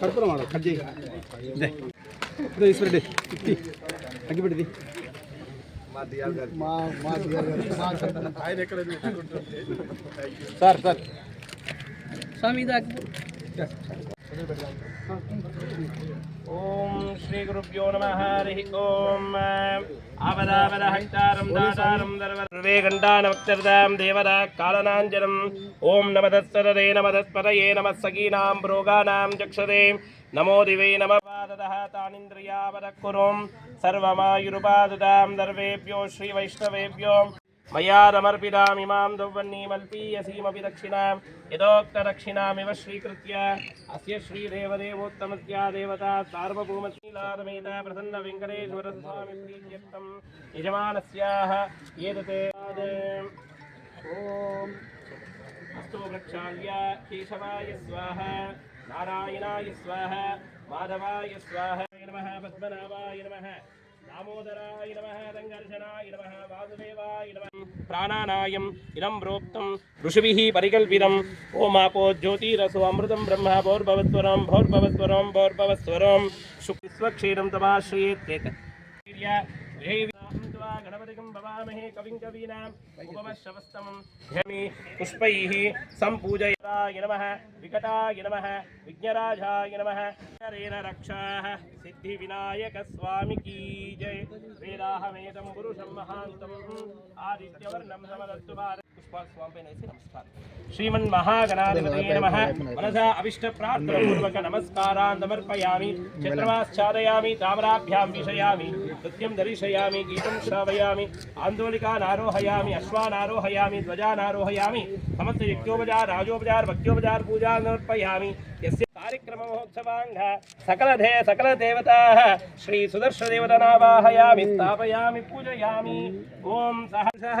కడుపులో మాట కట్ చేయి ఇదే ఇదో ఈశ్వరెడ్డి ఇట్టి అగ్గిపెట్టిది సార్ సార్ స్వామి ఇది ఓం శ్రీ గురుభ్యో నమ హరి ఓం ఆపదాపద హంతారం దాతారం సర్వే గండానవక్తర్దాం దేవదా కాలనాంజనం ఓం నమదస్తదే నమదస్పదయే నమస్సగీనాం సగీనాం చక్షదే నమో దివే నమ పాదదః తానింద్రియావదక్కురుం సర్వమాయురుపాదుదాం దర్వేభ్యో శ్రీ मयादमर्पितामिमां दौवन्नीमल्पीयसीमपि दक्षिणां। यथोक्तदक्षिणामिव स्वीकृत्य अस्य श्रीदेवदेवोत्तमस्या देवता सार्वभौमशीलारमेता प्रसन्नवेङ्कटेश्वरस्वामिप्रीत्यर्थं यजमानस्याः एतते ॐ। अस्तु प्रक्षाल्य केशवाय स्वाहा, नारायणाय स्वाहा, माधवाय स्वाहा, नमः पद्मनाभाय नमः। దామోదరాయ నమః రంగర్షణాయ నమః వాసుదేవాయ నమః ప్రాణానాయం ఇదం ప్రోక్తం ఋషిభి పరికల్పితం ఓమాపో జ్యోతిరసు అమృతం బ్రహ్మ భోర్భవత్వరం భోర్భవత్వరం భోర్భవత్వరం శుక్స్వక్షీరం తమాశ్రయేత్ गणपतिं भवामहे कविं कवीनाम् उपमश्रवस्तमं ध्यमी पुष्पैः सम्पूजयताय नमः विकटाय नमः विघ्नराजाय नमः। करेण रक्षाः सिद्धिविनायकस्वामिकी जय। वेदाहमेतं पुरुषं महान्तम् आदित्यवर्णं समदस्तु भारत। श्रीमन्महागणाधिपतये नमः मनसा अभिष्टप्रार्थनपूर्वक नमस्कारान् समर्पयामि चक्रमाश्चादयामि ताम्राभ्यां विषयामि नृत्यं दर्शयामि गीतं श्रावयामि आन्दोलिकान् आरोहयामि अश्वान् आरोहयामि ध्वजान् आरोहयामि पूजान् समर्पयामि। यस्य सकलधे सकलदेवताः श्रीसुदर्शदेवतनावाहयामि स्थापयामि पूजयामि। ॐ सहसः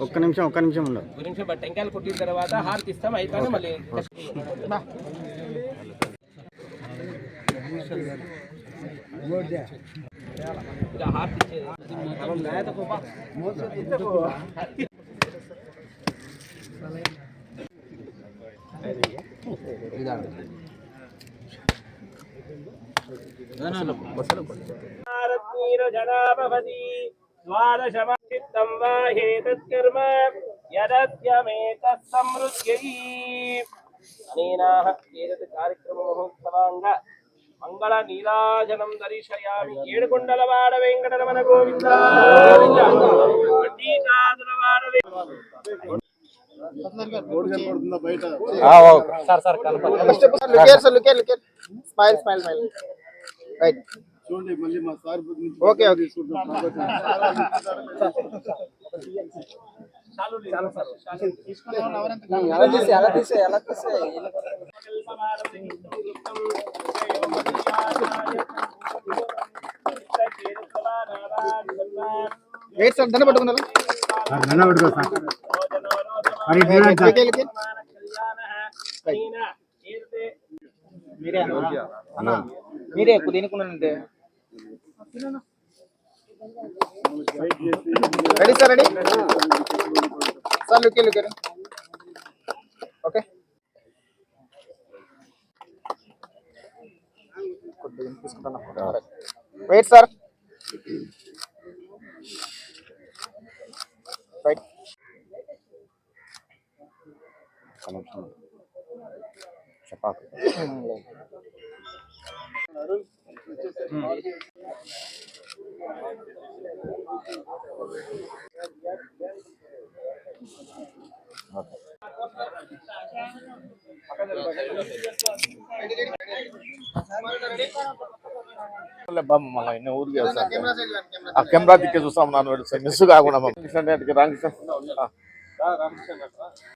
ఒక్క నిమిషం ఒక్క నిమిషం ఉండదు గురించి బట్ టెంకాయలు కొట్టిన తర్వాత హారతి ఇస్తాం అయితేనే మళ్ళీ ఇలా హారతి ఇచ్చేది. भारतीरजनाभवति ద్వాదశమచిత్తం వాహేతత్కర్మ యదత్యమేతత్ సమృద్ధ్యై అనేనాహ ఏదత్ కార్యక్రమ మహోత్సవాంగ మంగళ నీలాజనం దర్శయామి ఏడుకొండలవాడ వెంకటరమణ గోవింద. బయట సార్ సార్ కలపండి స్మైల్ స్మైల్ స్మైల్. రైట్. చూడండి మళ్ళీ మా సార్ ఓకే ఓకే. ఎలా తీసే ఎలా తీసే ఎలా తీసే వెయిట్ సార్ దండ పట్టుకున్నారా మీరే మీరే ఎక్కువ దేనికున్నానంటే రెడీ సార్ రెడీ సార్ లుకే లుకే ఓకే వెయిట్ సార్ రైట్ చెప్పాకు మళ్ళీ ఇన్ని ఊరికి వెళ్తాను ఆ కెమెరా దిక్కే చూస్తాం నాన్న మిస్ కాకుండా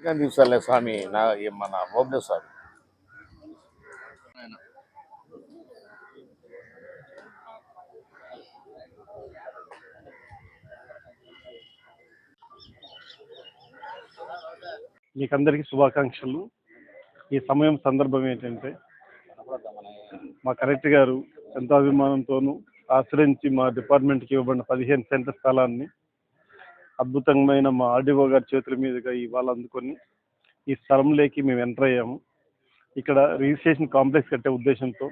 రాంగ్ తీసుకోలే స్వామి? నా మన ఓబ్లే స్వామి. మీకందరికీ శుభాకాంక్షలు. ఈ సమయం సందర్భం ఏంటంటే మా కలెక్టర్ గారు ఎంతో అభిమానంతోనూ ఆశ్రయించి మా డిపార్ట్మెంట్కి ఇవ్వబడిన పదిహేను సెంటర్ స్థలాన్ని అద్భుతమైన మా ఆర్డీఓ గారి చేతుల మీదుగా ఇవాళ అందుకొని ఈ స్థలంలోకి మేము ఎంటర్ అయ్యాము. ఇక్కడ రిజిస్ట్రేషన్ కాంప్లెక్స్ కట్టే ఉద్దేశంతో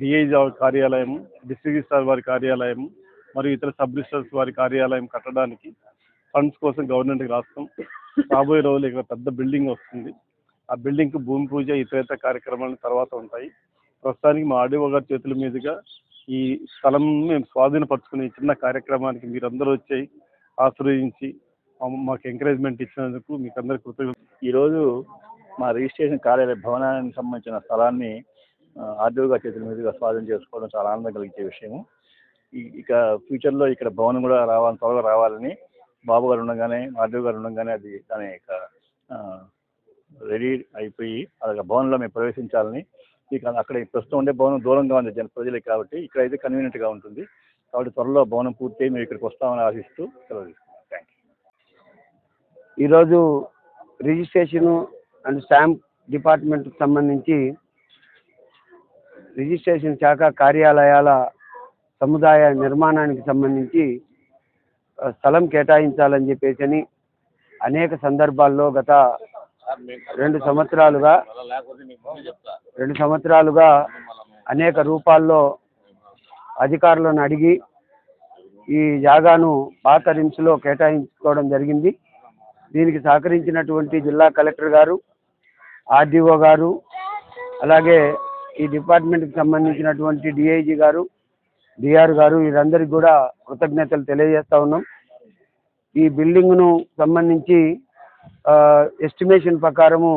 డిఐజీ కార్యాలయం డిస్ట్రిక్ట్ రిజిస్ట్రార్ వారి కార్యాలయం మరియు ఇతర సబ్ రిజిస్ట్రార్స్ వారి కార్యాలయం కట్టడానికి ఫండ్స్ కోసం గవర్నమెంట్కి రాస్తాం. రాబోయే రోజులు ఇక్కడ పెద్ద బిల్డింగ్ వస్తుంది. ఆ బిల్డింగ్కి భూమి పూజ ఇతరేత కార్యక్రమాలు తర్వాత ఉంటాయి. ప్రస్తుతానికి మా ఆడియో గారి చేతుల మీదుగా ఈ స్థలం మేము స్వాధీనపరచుకునే చిన్న కార్యక్రమానికి మీరందరూ వచ్చి ఆశ్రయించి మాకు ఎంకరేజ్మెంట్ ఇచ్చినందుకు మీకు అందరికీ కృతజ్ఞత ఈరోజు మా రిజిస్ట్రేషన్ కార్యాలయ భవనానికి సంబంధించిన స్థలాన్ని ఆర్డీఓ గారి చేతుల మీదుగా స్వాధీనం చేసుకోవడం చాలా ఆనందం కలిగించే విషయము. ఇక ఫ్యూచర్లో ఇక్కడ భవనం కూడా రావాలని త్వరగా రావాలని బాబు గారు ఉండగానే మాధవ్ గారు ఉండగానే అది దాని యొక్క రెడీ అయిపోయి అది భవనంలో మేము ప్రవేశించాలని ఇక అక్కడ ప్రస్తుతం ఉండే భవనం దూరంగా ఉంది జన ప్రజలకి కాబట్టి ఇక్కడ అయితే కన్వీనియంట్గా ఉంటుంది. కాబట్టి త్వరలో భవనం పూర్తి మేము ఇక్కడికి వస్తామని ఆశిస్తూ సెలవు తీసుకున్నాం. థ్యాంక్ యూ ఈరోజు రిజిస్ట్రేషన్ అండ్ స్టాంప్ డిపార్ట్మెంట్కి సంబంధించి రిజిస్ట్రేషన్ శాఖ కార్యాలయాల సముదాయ నిర్మాణానికి సంబంధించి స్థలం కేటాయించాలని చెప్పేసి అనేక సందర్భాల్లో గత రెండు సంవత్సరాలుగా రెండు సంవత్సరాలుగా అనేక రూపాల్లో అధికారులను అడిగి ఈ జాగాను పాత రిమ్స్లో కేటాయించుకోవడం జరిగింది. దీనికి సహకరించినటువంటి జిల్లా కలెక్టర్ గారు ఆర్డీఓ గారు అలాగే ఈ డిపార్ట్మెంట్కి సంబంధించినటువంటి డిఐజీ గారు డిఆర్ గారు వీరందరికీ కూడా కృతజ్ఞతలు తెలియజేస్తా ఉన్నాం. ఈ బిల్డింగ్ను సంబంధించి ఎస్టిమేషన్ ప్రకారము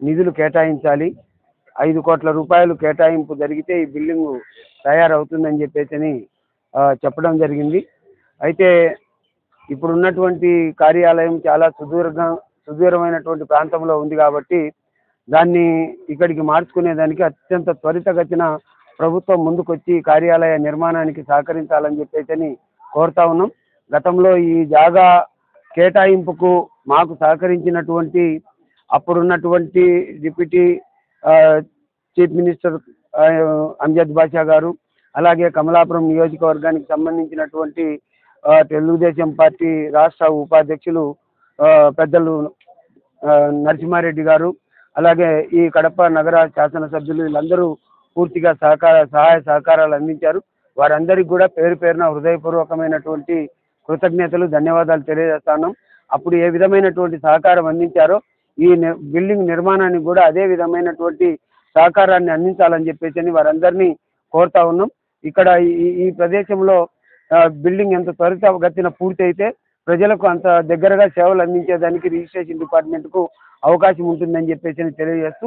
నిధులు కేటాయించాలి. ఐదు కోట్ల రూపాయలు కేటాయింపు జరిగితే ఈ బిల్డింగ్ తయారవుతుందని చెప్పేసి చెప్పడం జరిగింది. అయితే ఇప్పుడున్నటువంటి కార్యాలయం చాలా సుదూరంగా సుదూరమైనటువంటి ప్రాంతంలో ఉంది కాబట్టి దాన్ని ఇక్కడికి మార్చుకునేదానికి అత్యంత త్వరితగతిన ప్రభుత్వం ముందుకొచ్చి కార్యాలయ నిర్మాణానికి సహకరించాలని చెప్పేసి కోరుతా ఉన్నాం. గతంలో ఈ జాగా కేటాయింపుకు మాకు సహకరించినటువంటి అప్పుడున్నటువంటి deputy chief minister Amjad Basha గారు అలాగే కమలాపురం నియోజకవర్గానికి సంబంధించినటువంటి తెలుగుదేశం పార్టీ రాష్ట్ర ఉపాధ్యక్షులు పెద్దలు నరసింహారెడ్డి గారు అలాగే ఈ కడప నగర శాసనసభ్యులు వీళ్ళందరూ పూర్తిగా సహకార సహాయ సహకారాలు అందించారు. వారందరికీ కూడా పేరు పేరున హృదయపూర్వకమైనటువంటి కృతజ్ఞతలు ధన్యవాదాలు తెలియజేస్తాను అప్పుడు ఏ విధమైనటువంటి సహకారం అందించారో ఈ బిల్డింగ్ నిర్మాణానికి కూడా అదే విధమైనటువంటి సహకారాన్ని అందించాలని చెప్పేసి అని వారందరినీ కోరుతా ఉన్నాం. ఇక్కడ ఈ ఈ ప్రదేశంలో బిల్డింగ్ ఎంత త్వరితగతిన పూర్తి అయితే ప్రజలకు అంత దగ్గరగా సేవలు అందించేదానికి రిజిస్ట్రేషన్ డిపార్ట్మెంట్కు అవకాశం ఉంటుందని చెప్పేసి అని తెలియజేస్తూ